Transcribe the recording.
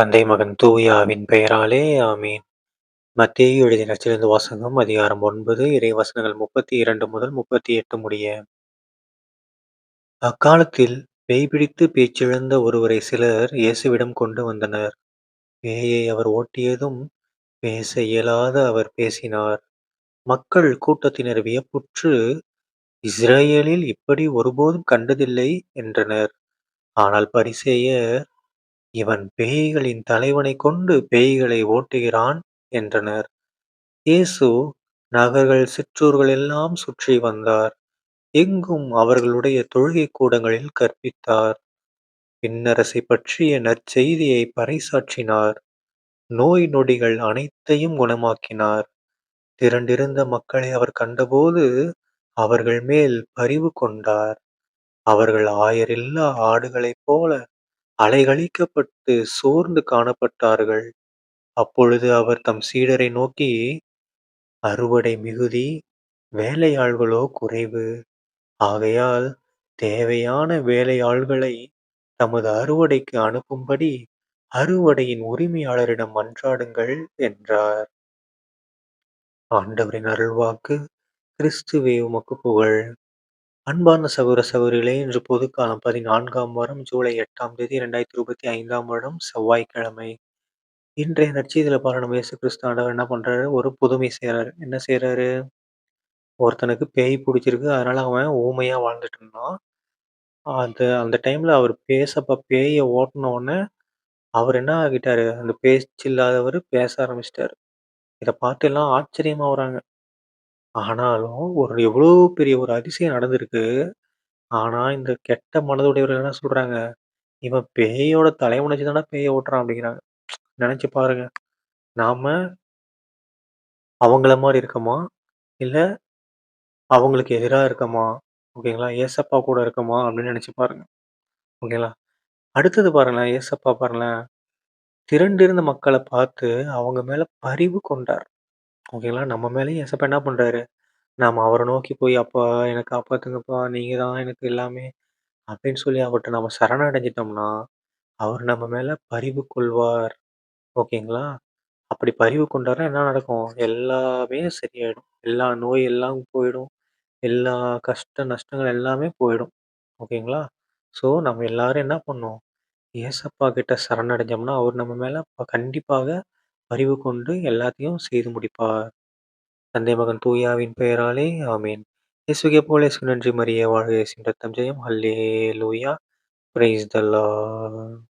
தந்தை மகன் தூயாவின் பெயராலே ஆமீன். மத்திய எழுதின சிறந்த வாசகம் அதிகாரம் ஒன்பது இறை வசனங்கள் முப்பத்தி இரண்டு முதல் முப்பத்தி எட்டு முடிய. அக்காலத்தில் பேய் பிடித்து பேச்சிழந்த ஒருவரை சிலர் இயேசுவிடம் கொண்டு வந்தனர். பேயை அவர் ஓட்டியதும் பேச இயலாத அவர் பேசினார். மக்கள் கூட்டத்தினர் வியப்புற்று இஸ்ரேலில் இப்படி ஒருபோதும் கண்டதில்லை என்றனர். ஆனால் பரிசேயர் இவன் பேய்களின் தலைவனைக் கொண்டு பேய்களை ஓட்டுகிறான் என்றனர். இயேசு நகர்கள் சிற்றூர்கள் எல்லாம் சுற்றி வந்தார். எங்கும் அவர்களுடைய தொழுகைக் கூடங்களில் கற்பித்தார். விண்ணரசைப் பற்றிய நற்செய்தியை பறைசாற்றினார். நோய் நொடிகள் அனைத்தையும் குணமாக்கினார். திரண்டிருந்த மக்களை அவர் கண்டபோது அவர்கள் மேல் பரிவு கொண்டார். அவர்கள் ஆயரில்லா ஆடுகளைப் போல அலைகழிக்கப்பட்டு சோர்ந்து காணப்பட்டார்கள். அப்பொழுது அவர் தம் சீடரை நோக்கி, அறுவடை மிகுதி, வேலையாள்களோ குறைவு. ஆகையால் தேவையான வேலையாள்களை தமது அறுவடைக்கு அனுப்பும்படி அறுவடையின் உரிமையாளரிடம் மன்றாடுங்கள் என்றார். ஆண்டவரின் அருள்வாக்கு கிறிஸ்துவே உமக்கு புகழ். அன்பார்ந்த சகோதர சகோதரிகளே இன்று பொதுக்காலம் பதினான்காம் வாரம் ஜூலை எட்டாம் தேதி இரண்டாயிரத்தி இருபத்தி ஐந்தாம் வருடம் செவ்வாய்க்கிழமை. இன்றைய நற்செய்தியில் பாருங்க நம்ம இயேசு கிறிஸ்து ஆண்டவர் என்ன பண்றாரு? ஒரு புதுமை செய்கிறாரு என்ன செய்கிறாரு ஒருத்தனுக்கு பேய் பிடிச்சிருக்கு. அதனால அவன் ஊமையா வாழ்ந்துட்டு இருந்தான். அது அந்த டைம்ல அவர் பேசப்ப பேயை ஓட்டுன உடனே அவர் என்ன ஆகிட்டாரு? அந்த பேச்சு இல்லாதவர் பேச ஆரம்பிச்சிட்டாரு. இதை பார்த்து எல்லாம் ஆச்சரியமா வராங்க. ஆனாலும் ஒரு எவ்வளோ பெரிய ஒரு அதிசயம் நடந்திருக்கு. ஆனா, இந்த கெட்ட மனதுடையவர்கள் என்ன சொல்றாங்க, "இவன் பேயோட தலைவன வச்சு தான்டா பேய ஓட்டுறான்" அப்படிங்கிறாங்க. நெனச்சு பாருங்க. நாம அவங்கள மாரி இருக்கோமா? இல்ல அவங்களுக்கு எதிரா இருக்கோமா? ஓகேங்களா? ஏசப்பா கூட இருக்கமா அப்படின்னு நெனச்சு பாருங்க. ஓகேங்களா? அடுத்தது பாருங்களேன், ஏசப்பா பாருங்களேன், திரண்டிருந்த மக்கள பார்த்து அவங்க மேல பரிவு கொண்டார். ஓகேங்களா? நம்ம மேலேயும் ஏசப்பா என்ன பண்றாரு? நாம அவர நோக்கி போய், "அப்பா எனக்கு காப்பாத்துங்கப்பா, நீங்க தான் எனக்கு எல்லாமே" அப்படின்னு சொல்லி அவர்ட்ட நம்ம சரணடைஞ்சிட்டோம்னா, அவர் நம்ம மேல பரிவு கொள்வார். ஓகேங்களா? அப்படி பரிவு கொண்டாருன்னா என்ன நடக்கும்? எல்லாமே சரியாயிடும். எல்லா நோய் எல்லாம் போயிடும். எல்லா கஷ்ட நஷ்டங்கள் எல்லாமே போயிடும். ஓகேங்களா? ஸோ நம்ம எல்லாரும் என்ன பண்ணணும்? ஏசப்பா கிட்ட சரணடைஞ்சோம்னா, அவர் நம்ம மேல கண்டிப்பாக அறிவு கொண்டு எல்லாத்தையும் செய்து முடிப்பார். தந்தை மகன் தூயாவின் பெயராலே ஆமீன். இயேசுகே போல நன்றி மரிய வாழ்க இயேசுவின் ரத்தம் ஹல்லே லூயா பிரைஸ் த லார்ட்.